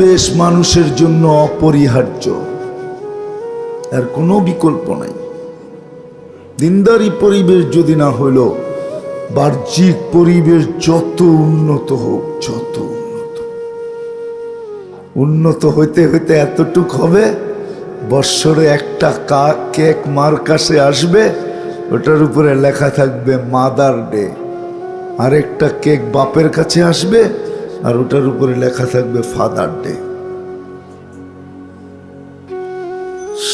পরিবেশ মানুষের জন্য অপরিহার্য। আর কোনো বিকল্প নাই। দিনদারি পরিবেশ যদি না হইল, বাহ্যিক পরিবেশ যত উন্নত হোক, যত উন্নত। উন্নত হইতে হইতে এতটুক হবে, বৎসরে একটা কেক মার কাছে আসবে, ওটার উপরে লেখা থাকবে মাদার ডে। আরেকটা কেক বাপের কাছে আসবে আর ওটার উপরে লেখা থাকবে ফাদার ডে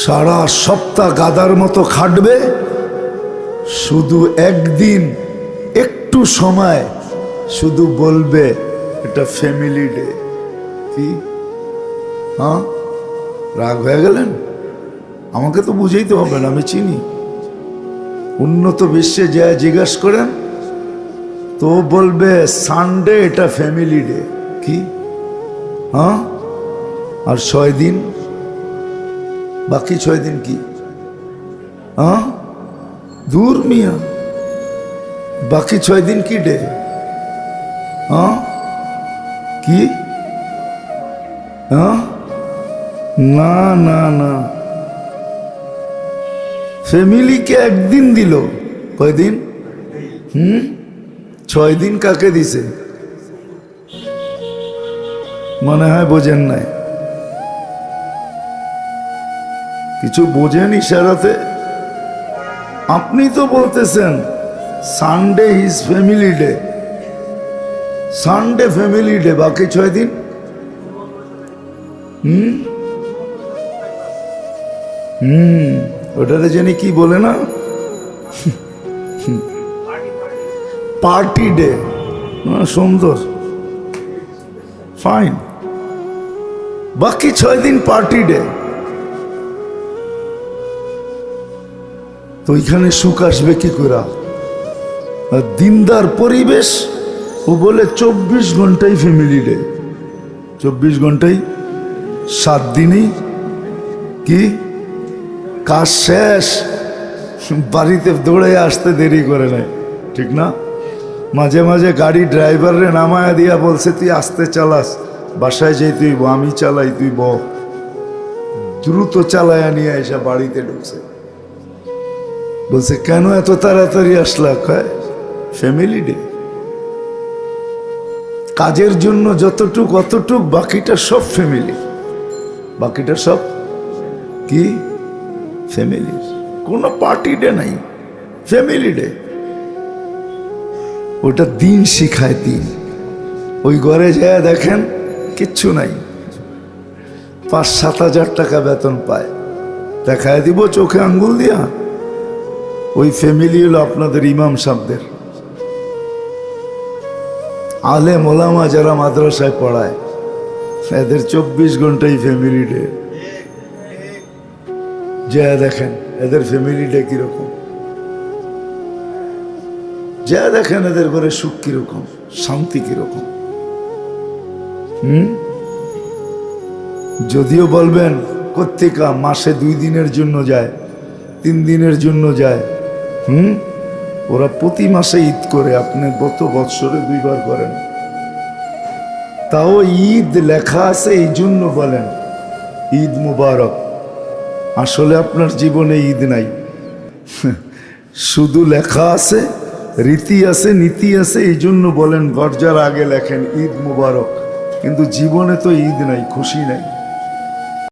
সারা সপ্তাহ গাদার মতো খাটবে, শুধু একদিন একটু সময় শুধু বলবে, এটা ফ্যামিলি ডে কি? হ্যাঁ? রাগ হয়ে গেলেন? আমাকে তো বুঝেই তো হবে না, আমি চিনি। উন্নত বিশ্বে যা জিজ্ঞাস করেন তো বলবে সানডে এটা ফ্যামিলি ডে কি? হ্যাঁ? আর ছয় দিন? বাকি ছয় দিন কি? হ্যাঁ? দূর মিয়া। বাকি ছয় দিন কি ডে হ্যাঁ? কি? হ্যাঁ? না না না। ফ্যামিলিকে একদিন দিল। কয়দিন? হুম? ছয় দিন কাকে দিছে? মনে হয় বোঝেন নাই। কিছু বোঝেন ইশারাতে? আপনি তো বলতেছেন Sunday is family day Sunday family day বাকি ছয় দিন? হুম? হুম ওটাতে জানি কি বলে না? Party day. সুন্দর। ফাইন বাকি ছয় দিন পার্টি ডে। তো ওইখানে সুখ আসবে কি করে? দিনদার পরিবেশ, ও বলে চব্বিশ ঘন্টাই ফ্যামিলি ডে চব্বিশ ঘন্টাই, সাত দিনই কি? কাজ শেষ। বাড়িতে দৌড়ে আসতে দেরি করে নেয় ঠিক না? মাঝে মাঝে গাড়ি ড্রাইভারে নামায়া দিয়া বলছে, তুই আসতে চালাস, বাসায় যেই তুই আমি চালাই, তুই ব। দ্রুত চালায়া নিয়ে এসে বাড়িতে ঢুকছে। বলছে, কেন এত তাড়াতাড়ি আসলা? কয়, ফ্যামিলি ডে। কাজের জন্য যতটুক, অতটুক, বাকিটা সব ফ্যামিলি। বাকিটা সব কি? ফ্যামিলি কোনো পার্টি ডে নাই। Family day. ওটা দিন শিখায় দিন ওই ঘরে যায় দেখেন কিচ্ছু নাই। পাঁচ, সাত হাজার টাকা বেতন পায়। দেখায় দিব চোখে আঙ্গুল দিয়া। ওই ফ্যামিলি হলো আপনাদের ইমাম সাহেবদের। আলে মোলামা যারা মাদ্রাসায় পড়ায়, এদের চব্বিশ ঘন্টাই ফ্যামিলি ডে যা দেখেন, এদের ফ্যামিলি ডে কীরকম। যা দেখেন এদের ঘরে সুখ কীরকম? শান্তি কীরকম? হুম? যদিও বলবেন কর্তিকা মাসে দুই দিনের জন্য যায়, তিন দিনের জন্য যায়, হুম? ওরা প্রতি মাসে ঈদ করে, আপনি গত বৎসরে দুইবার করেন। তাও ঈদ লেখা আছে, এই জন্য বলেন, ঈদ মুবারক। আসলে আপনার জীবনে ঈদ নাই। শুধু লেখা আছে রীতি আছে, নীতি আছে এই জন্য বলেন গরজার আগে লেখেন ঈদ মুবারক। কিন্তু জীবনে তো ঈদ নাই, খুশি নাই।